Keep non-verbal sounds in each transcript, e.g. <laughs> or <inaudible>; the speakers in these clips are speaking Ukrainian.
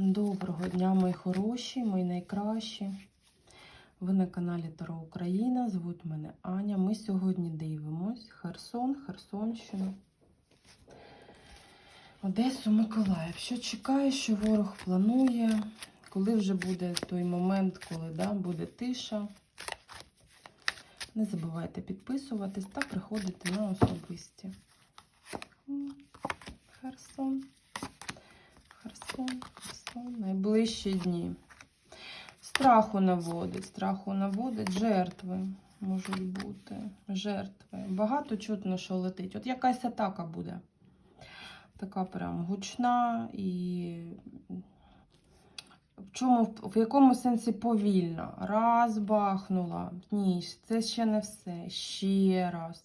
Доброго дня, мої хороші, мої найкращі. Ви на каналі Таро Україна. Звуть мене Аня. Ми сьогодні дивимось Херсон, Херсонщину, Одесу, Миколаїв. Що чекає, що ворог планує, коли вже буде той момент, коли да, буде тиша. Не забувайте підписуватись та приходити на особисті. Херсон. Херсон, Херсон, найближчі дні. Страху наводить, страху наводить, жертви можуть бути. Жертви. Багато чутно, що летить. От якась атака буде. Така прям гучна і в чому, в якому сенсі повільна. Раз бахнула. Ні, це ще не все. Ще раз.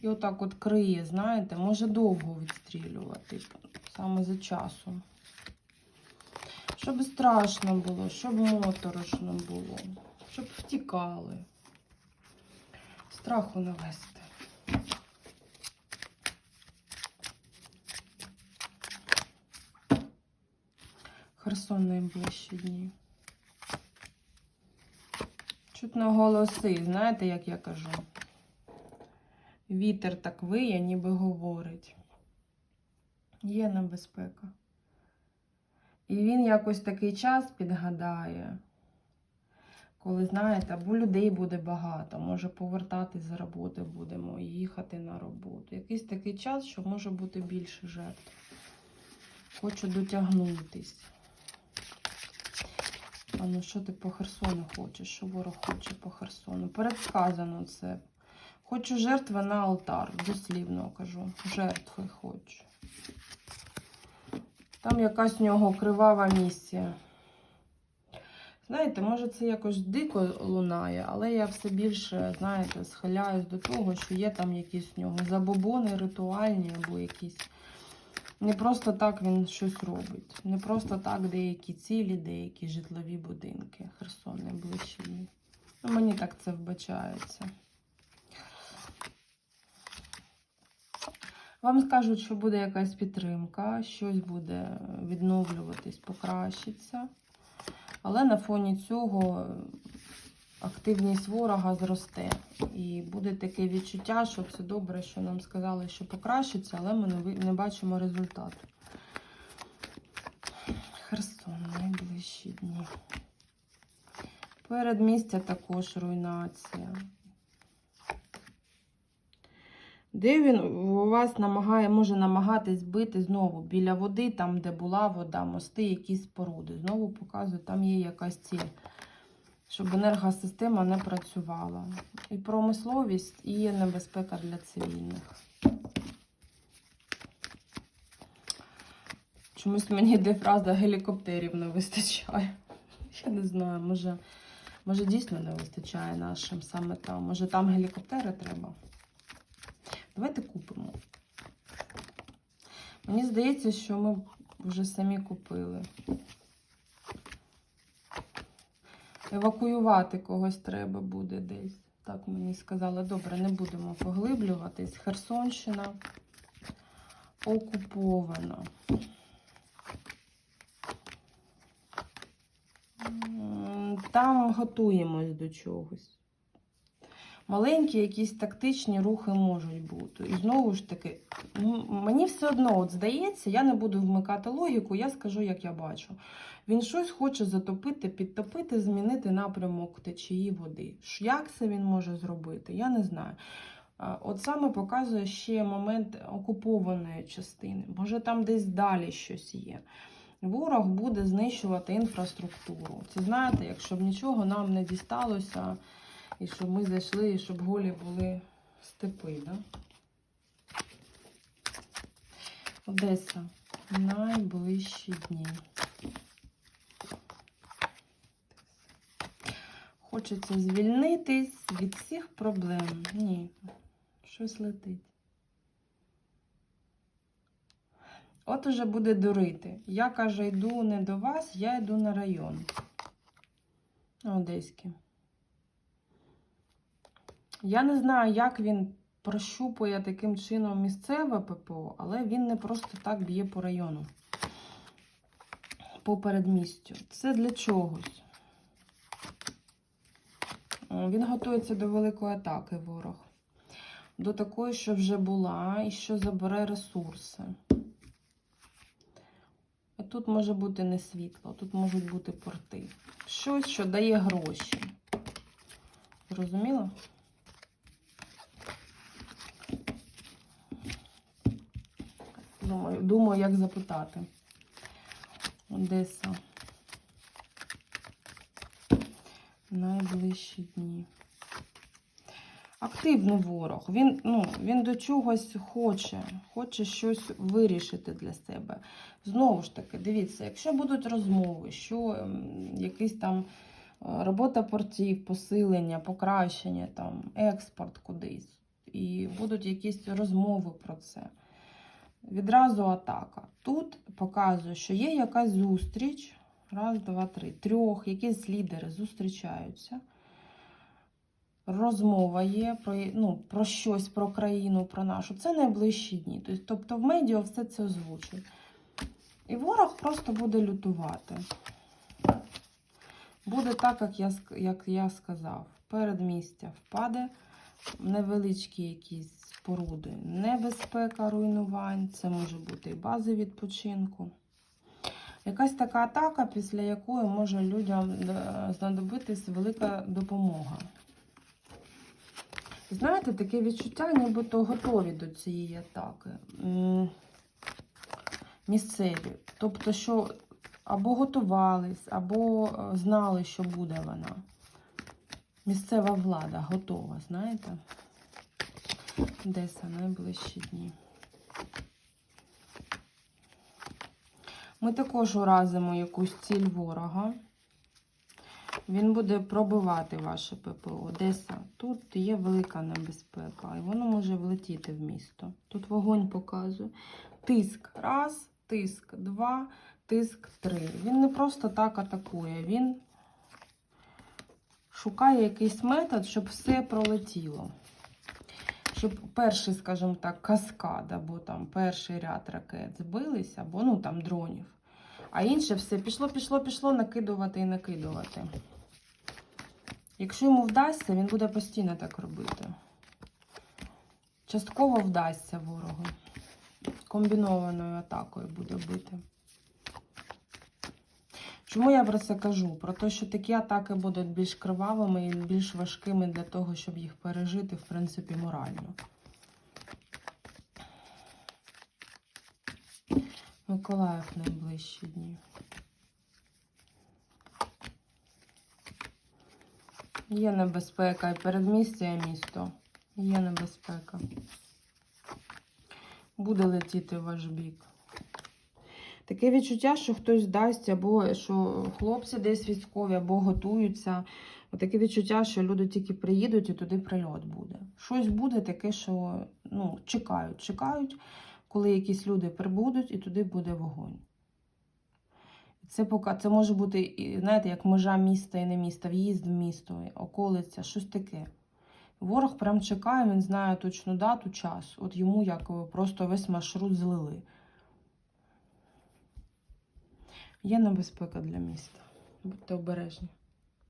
І отак от криє, знаєте, може довго відстрілювати, саме за часом. Щоб страшно було, щоб моторошно було, щоб втікали. Страху навести. Херсон найближчі дні. Чутно голоси, знаєте, як я кажу? Вітер так виє, ніби говорить. Є небезпека. І він якось такий час підгадає, коли, знаєте, або людей буде багато, може повертатись з роботи будемо, їхати на роботу. Якийсь такий час, що може бути більше жертв. Хочу дотягнутись. А ну що ти по Херсону хочеш? Що ворог хоче по Херсону? Передсказано це. Хочу жертви на алтар, дослівно кажу. Жертви хочу. Там якась у нього кривава місія. Знаєте, може це якось дико лунає, але я все більше, знаєте, схиляюсь до того, що є там якісь у нього забобони ритуальні або якісь. Не просто так він щось робить. Не просто так деякі цілі, деякі житлові будинки. Херсон найближчі. Ну, мені так це вбачається. Вам скажуть, що буде якась підтримка, щось буде відновлюватись, покращиться. Але на фоні цього активність ворога зросте. І буде таке відчуття, що це добре, що нам сказали, що покращиться, але ми не бачимо результату. Херсон, найближчі дні. Передмістя також руйнація. Де він у вас намагає, може намагатись бити знову біля води, там, де була вода, мости, якісь споруди. Знову показую, там є якась ціль, щоб енергосистема не працювала. І промисловість, і небезпека для цивільних. Чомусь мені йде фраза гелікоптерів не вистачає. <laughs> Я не знаю, може, може дійсно не вистачає нашим саме там. Може там гелікоптери треба. Давайте купимо. Мені здається, що ми вже самі купили. Евакуювати когось треба буде десь. Так мені сказали. Добре, не будемо поглиблюватись. Херсонщина окупована. Там готуємось до чогось. Маленькі якісь тактичні рухи можуть бути. І знову ж таки, мені все одно от здається, я не буду вмикати логіку, я скажу, як я бачу. Він щось хоче затопити, підтопити, змінити напрямок течії води. Як це він може зробити? Я не знаю. От саме показує ще момент окупованої частини. Може, там десь далі щось є. Ворог буде знищувати інфраструктуру. Це знаєте, якщо б нічого нам не дісталося. І щоб ми зайшли, і щоб голі були степи, да? Одеса. Найближчі дні. Хочеться звільнитись від всіх проблем. Ні, щось летить. От уже буде дурити. Я каже, йду не до вас, я йду на район. Одеський. Я не знаю, як він прощупує таким чином місцеве ППО, але він не просто так б'є по району. по передмістю. Це для чогось. Він готується до великої атаки, ворог. До такої, що вже була, і що забере ресурси. І тут може бути не світло, тут можуть бути порти. Щось, що дає гроші. Зрозуміло? Думаю, думаю, як запитати. Одеса. Найближчі дні. Активний ворог. Він, ну, він до чогось хоче, хоче щось вирішити для себе. Знову ж таки, дивіться, якщо будуть розмови, що ем, якийсь там е, робота портів, посилення, покращення, там, експорт кудись, і будуть якісь розмови про це. Відразу атака. Тут показує, що є якась зустріч. Раз, два, три. Трьох, якісь лідери зустрічаються. Розмова є про, ну, про щось, про країну, про нашу. Це найближчі дні. Тобто в медіа все це озвучують. І ворог просто буде лютувати. Буде так, як я, як я сказав. Передмістя впаде, невеличкі якісь споруди, небезпека руйнувань, це може бути і бази відпочинку. Якась така атака, після якої може людям е, знадобитись велика допомога. Знаєте, таке відчуття, нібито готові до цієї атаки. Місцеві. Тобто, що або готувались, або е, знали, що буде вона. Місцева влада готова, знаєте? Одеса найближчі дні. Ми також уразимо якусь ціль ворога. Він буде пробивати ваше ППО. Одеса. Тут є велика небезпека, і воно може влетіти в місто. Тут вогонь показує. Тиск раз, тиск два, тиск три. Він не просто так атакує, він шукає якийсь метод, щоб все пролетіло. Щоб перший, скажімо так, каскад, або там перший ряд ракет збилися, або ну там дронів. А інше все пішло, пішло, пішло накидувати і накидувати. Якщо йому вдасться, він буде постійно так робити. Частково вдасться ворогу. Комбінованою атакою буде бити. Чому я про це кажу? Про те, що такі атаки будуть більш кривавими і більш важкими для того, щоб їх пережити, в принципі, морально. Миколаїв найближчі дні. Є небезпека і передмістя, і місто. Є небезпека. Буде летіти в ваш бік. Таке відчуття, що хтось дасть, або що хлопці десь військові, або готуються. Таке відчуття, що люди тільки приїдуть і туди прильот буде. Щось буде таке, що ну, чекають, чекають, коли якісь люди прибудуть, і туди буде вогонь. Це пока це може бути, знаєте, як межа міста і не міста, в'їзд в місто, околиця, щось таке. Ворог прям чекає, він знає точну дату, час. От йому як просто весь маршрут злили. Є небезпека для міста. Будьте обережні.